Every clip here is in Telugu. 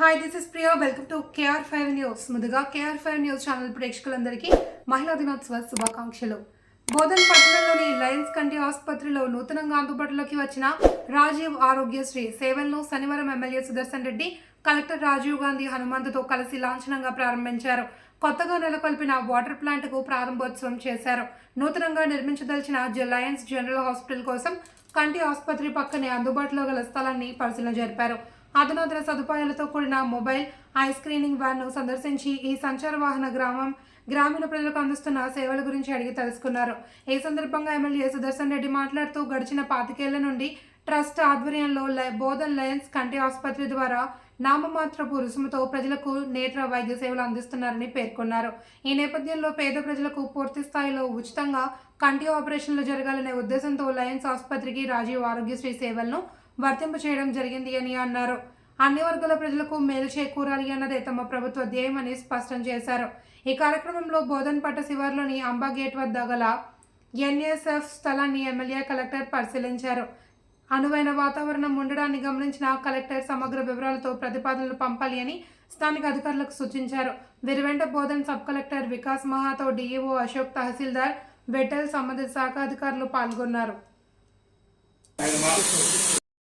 Hi this is Priya welcome to KR five news ముందుగా కేఆర్ ఫైవ్ న్యూస్ ఛానల్ ప్రేక్షకులందరికీ మహిళా దినోత్సవ శుభాకాంక్షలు. బోధన్ పట్టణంలోని లయన్స్ కంటి ఆసుపత్రిలో నూతనంగా అందుబాటులోకి వచ్చిన రాజీవ్ ఆరోగ్యశ్రీ సేవలను శనివారం ఎమ్మెల్యే సుదర్శన్ రెడ్డి కలెక్టర్ రాజీవ్ గాంధీ హనుమంతుతో కలిసి లాంఛనంగా ప్రారంభించారు. కొత్తగా నెలకొల్పిన వాటర్ ప్లాంట్కు ప్రారంభోత్సవం చేశారు. నూతనంగా నిర్మించదలిచిన జ- లయన్స్ జనరల్ హాస్పిటల్ కోసం కంటి ఆసుపత్రి పక్కనే అందుబాటులో గల స్థలాన్ని పరిశీలన జరిపారు. అధునాతన సదుపాయాలతో కూడిన మొబైల్ ఐ స్క్రీనింగ్ వ్యాన్ను సందర్శించి ఈ సంచార వాహన గ్రామం గ్రామీణ ప్రజలకు అందిస్తున్న సేవల గురించి అడిగి తెలుసుకున్నారు. ఈ సందర్భంగా ఎమ్మెల్యే సుదర్శన్ రెడ్డి మాట్లాడుతూ గడిచిన పాతికేళ్ళ నుండి ట్రస్ట్ ఆధ్వర్యంలో లయ- బోధన్ లయన్స్ కంటి ఆసుపత్రి ద్వారా నామమాత్రపు రుసుముతో ప్రజలకు నేత్ర వైద్య సేవలు అందిస్తున్నారని పేర్కొన్నారు. ఈ నేపథ్యంలో పేద ప్రజలకు పూర్తి స్థాయిలో ఉచితంగా కంటి ఆపరేషన్లు జరగాలనే ఉద్దేశంతో లయన్స్ ఆసుపత్రికి రాజీవ్ ఆరోగ్యశ్రీ సేవలను వర్తింప చేయడం జరిగింది అని అన్నారు. అన్ని వర్గాల ప్రజలకు మేలు చేకూరాలి అన్నదే తమ ప్రభుత్వ ధ్యేయమని స్పష్టం చేశారు. ఈ కార్యక్రమంలో బోధన్పట్ట శివార్లోని అంబా గేట్ వద్ద గల ఎన్ఎస్ఎఫ్ స్థలాన్ని ఎమ్మెల్యే కలెక్టర్ పరిశీలించారు. అనువైన వాతావరణం ఉండడాన్ని గమనించిన కలెక్టర్ సమగ్ర వివరాలతో ప్రతిపాదనలు పంపాలి అని స్థానిక అధికారులకు సూచించారు. వీరి వెంట Bodhan sub collector Vikas Mahato DEO Ashok తహసీల్దార్ బెటల్ సంబంధిత శాఖ అధికారులు పాల్గొన్నారు.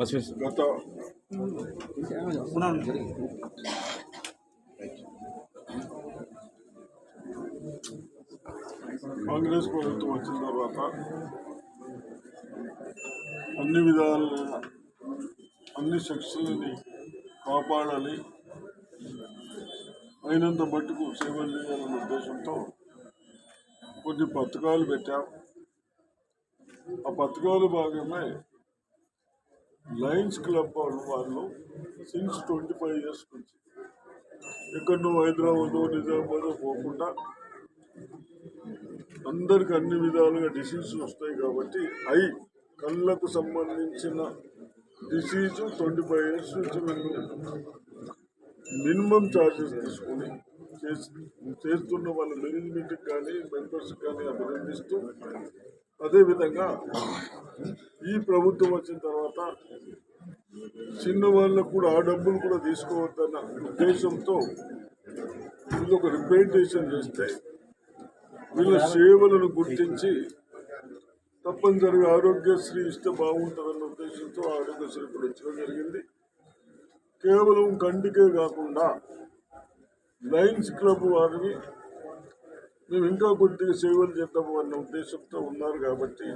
బస్ గత కాంగ్రెస్ ప్రభుత్వం వచ్చిన తర్వాత అన్ని విధాలుగా అన్ని సెక్షన్లని కాపాడాలి. అయినంత మట్టుకు సేవలు చేయాలనే ఉద్దేశంతో కొన్ని పథకాలు పెట్టాం. ఆ పథకాలు భాగమే లయన్స్ క్లబ్ వాళ్ళు సిన్స్ ట్వంటీ ఫైవ్ ఇయర్స్ నుంచి. ఎక్కడో హైదరాబాద్ నిజామాబాద్ పోకుండా అందరికి అన్ని విధాలుగా డిసీజ్ వస్తాయి కాబట్టి ఐ కళ్ళకు సంబంధించిన డిసీజ్ ట్వంటీ ఫైవ్ ఇయర్స్ నుంచి మేము మినిమం ఛార్జెస్ తీసుకొని చేసి చేస్తున్న వాళ్ళ మేనేజ్మెంట్కి కానీ మెంబర్స్కి కానీ అభినందిస్తూ అదేవిధంగా ఈ ప్రభుత్వం వచ్చిన తర్వాత చిన్న వాళ్ళకు కూడా ఆ డబ్బులు కూడా తీసుకోవద్దన్న ఉద్దేశంతో వీళ్ళు ఒక రిప్రజెంటేషన్ చేస్తే వీళ్ళ సేవలను గుర్తించి తప్పనిసరిగా ఆరోగ్యశ్రీ ఇస్తే బాగుంటుందన్న ఉద్దేశంతో ఆరోగ్యశ్రీ కూడా ఇచ్చడం జరిగింది. కేవలం కంటికే కాకుండా లయన్స్ క్లబ్ వారిని మేము ఇంకా కొద్దిగా సేవలు చేద్దాము అన్న ఉద్దేశంతో ఉన్నారు కాబట్టి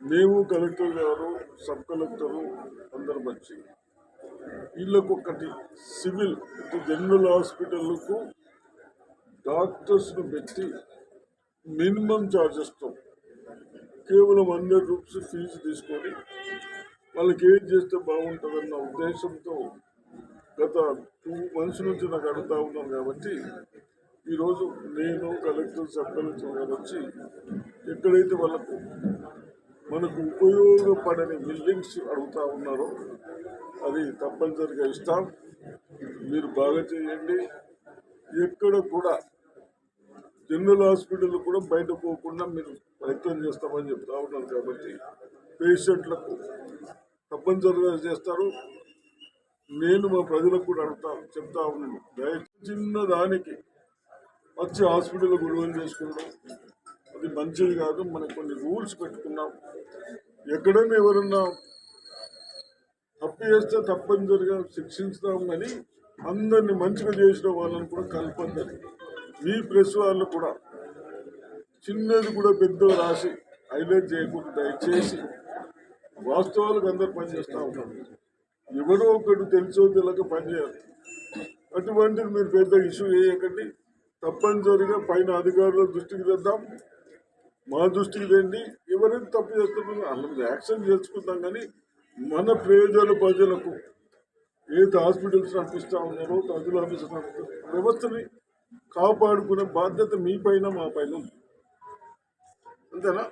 మేము కలెక్టర్ గారు సబ్ కలెక్టరు అందరు వచ్చి వీళ్ళకు ఒకటి సివిల్ జనరల్ హాస్పిటల్కు డాక్టర్స్ను పెట్టి మినిమం ఛార్జెస్తో కేవలం హండ్రెడ్ రూపీస్ ఫీజు తీసుకొని వాళ్ళకి ఏం చేస్తే బాగుంటుందన్న ఉద్దేశంతో గత టూ మంత్స్ నుంచి నాకు అడుగుతా ఉన్నాను కాబట్టి ఈరోజు నేను కలెక్టర్ సబ్ వచ్చి ఎక్కడైతే వాళ్ళకు మనకు ఉపయోగపడని బిల్డింగ్స్ అడుగుతూ ఉన్నారో అది తప్పనిసరిగా ఇస్తాం. మీరు బాగా చేయండి. ఎక్కడ కూడా జనరల్ హాస్పిటల్ కూడా బయట పోకుండా మీరు ప్రయత్నం చేస్తామని చెప్తా ఉన్నారు కాబట్టి పేషెంట్లకు తప్పనిసరిగా చేస్తారు. నేను మా ప్రజలకు కూడా అడుగుతా చెప్తా ఉన్నాను. దయచేసి చిన్న దానికి వచ్చి హాస్పిటల్లో గొడవలు చేసుకోవడం. అది మంచిది కాదు. మనకు కొన్ని రూల్స్ పెట్టుకున్నాం. ఎక్కడైనా ఎవరన్నా తప్పు చేస్తే తప్పనిసరిగా శిక్షిస్తాం కానీ అందరిని మంచిగా చేసిన వాళ్ళని కూడా కలపద్దని. మీ ప్రెస్ వాళ్ళు కూడా చిన్నది కూడా పెద్ద రాసి హైలైట్ చేయకుండా దయచేసి వాస్తవాలకు అందరు పనిచేస్తూ ఉన్నారు ఎవరో ఒకటి తెలుసో తెలియక పనిచేయాలి అటువంటిది మీరు పెద్ద ఇష్యూ చేయకండి. తప్పనిసరిగా పైన అధికారుల దృష్టికి తెద్దాం. మా దృష్టికి తెండి ఎవరైతే తప్పు చేస్తున్నారో వాళ్ళ యాక్షన్ చేసుకుందాం కానీ మన ప్రయోజన ప్రజలకు ఏదైతే హాస్పిటల్స్ నడిపిస్తా ఉన్నారో తహసీల్ ఆఫీసర్ వ్యవస్థని కాపాడుకునే బాధ్యత మీ పైన మా పైన అంతేనా?